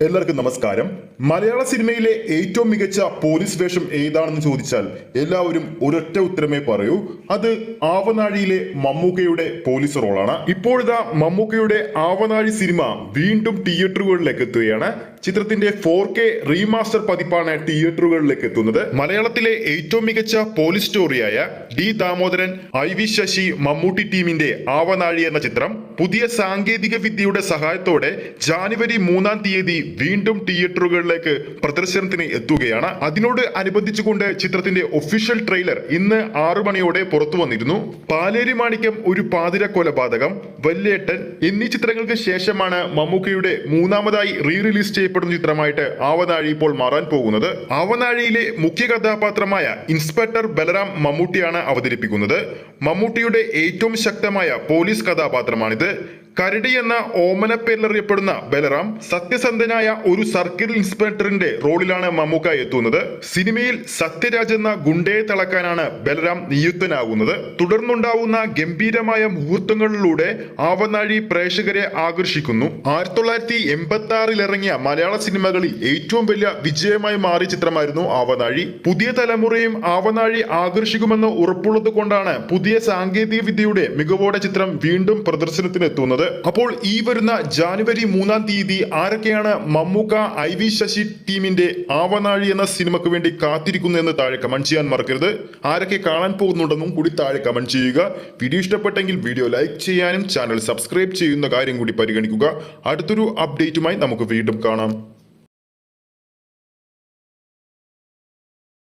എല്ലാവർക്കും നമസ്കാരം. മലയാള സിനിമയിലെ ഏറ്റവും മികച്ച പോലീസ് വേഷം ഏതാണെന്ന് ചോദിച്ചാൽ എല്ലാവരും ഒരൊറ്റ ഉത്തരമേ പറയൂ. അത് ആവനാഴിയിലെ മമ്മൂക്കയുടെ പോലീസ് റോളാണ്. ഇപ്പോഴത്തെ മമ്മൂക്കയുടെ ആവനാഴി സിനിമ വീണ്ടും തിയേറ്ററുകളിലേക്ക് എത്തുകയാണ്. ചിത്രത്തിന്റെ ഫോർ കെ റീമാസ്റ്റർ പതിപ്പാണ് തിയേറ്ററുകളിലേക്ക് എത്തുന്നത്. മലയാളത്തിലെ ഏറ്റവും മികച്ച police സ്റ്റോറിയായ D Damodaran I V Sasi Mammootty ടീമിന്റെ ആവനാഴി എന്ന ചിത്രം പുതിയ സാങ്കേതിക വിദ്യയുടെ സഹായത്തോടെ ജാനുവരി മൂന്നാം തീയതി വീണ്ടും തിയേറ്ററുകളിലേക്ക് പ്രദർശനത്തിന് എത്തുകയാണ്. അതിനോട് അനുബന്ധിച്ചുകൊണ്ട് ചിത്രത്തിന്റെ ഒഫീഷ്യൽ ട്രെയിലർ ഇന്ന് ആറു മണിയോടെ പുറത്തു വന്നിരുന്നു. പാലേരി മാണിക്യം ഒരു പാതിര കൊലപാതകം വല്യേട്ടൻ എന്നീ ചിത്രങ്ങൾക്ക് ശേഷമാണ് മമ്മൂക്കയുടെ മൂന്നാമതായി റീ റിലീസ് ചെയ്യപ്പെടുന്ന ചിത്രമായിട്ട് ആവനാഴി ഇപ്പോൾ മാറാൻ പോകുന്നത്. ആവനാഴിയിലെ മുഖ്യ കഥാപാത്രമായ ഇൻസ്പെക്ടർ ബലറാം മമ്മൂട്ടിയാണ് അവതരിപ്പിക്കുന്നത്. മമ്മൂട്ടിയുടെ ഏറ്റവും ശക്തമായ പോലീസ് കഥാപാത്രമാണിത്. കരടി എന്ന ഓമന പേരിലറിയപ്പെടുന്ന ബലറാം സത്യസന്ധനായ ഒരു സർക്കിൾ ഇൻസ്പെക്ടറിന്റെ റോളിലാണ് മമ്മൂക്ക എത്തുന്നത്. സിനിമയിൽ സത്യരാജ് എന്ന ഗുണ്ടയെ തിളക്കാനാണ് ബലറാം നിയുക്തനാകുന്നത്. തുടർന്നുണ്ടാവുന്ന ഗംഭീരമായ മുഹൂർത്തങ്ങളിലൂടെ ആവനാഴി പ്രേക്ഷകരെ ആകർഷിക്കുന്നു. ആയിരത്തി തൊള്ളായിരത്തി എൺപത്തി ആറിൽ ഇറങ്ങിയ മലയാള സിനിമകളിൽ ഏറ്റവും വലിയ വിജയമായി മാറിയ ചിത്രമായിരുന്നു ആവനാഴി. പുതിയ തലമുറയും ആവനാഴി ആകർഷിക്കുമെന്ന് ഉറപ്പുള്ളത് കൊണ്ടാണ് പുതിയ സാങ്കേതിക വിദ്യയുടെ മികവോടെ ചിത്രം വീണ്ടും പ്രദർശനത്തിന് അപ്പോൾ ഈ വരുന്ന ജാനുവരി മൂന്നാം തീയതി ആരൊക്കെയാണ് മമ്മൂക്ക ഐ വി ശശി ടീമിന്റെ ആവനാഴി എന്ന സിനിമയ്ക്ക് വേണ്ടി കാത്തിരിക്കുന്നു എന്ന് താഴെ കമന്റ് ചെയ്യാൻ മറക്കരുത്. ആരൊക്കെ കാണാൻ പോകുന്നുണ്ടെന്നും കൂടി താഴെ കമന്റ് ചെയ്യുക. വീഡിയോ ഇഷ്ടപ്പെട്ടെങ്കിൽ വീഡിയോ ലൈക്ക് ചെയ്യാനും ചാനൽ സബ്സ്ക്രൈബ് ചെയ്യുന്ന കാര്യം കൂടി പരിഗണിക്കുക. അടുത്തൊരു അപ്ഡേറ്റുമായി നമുക്ക് വീണ്ടും കാണാം.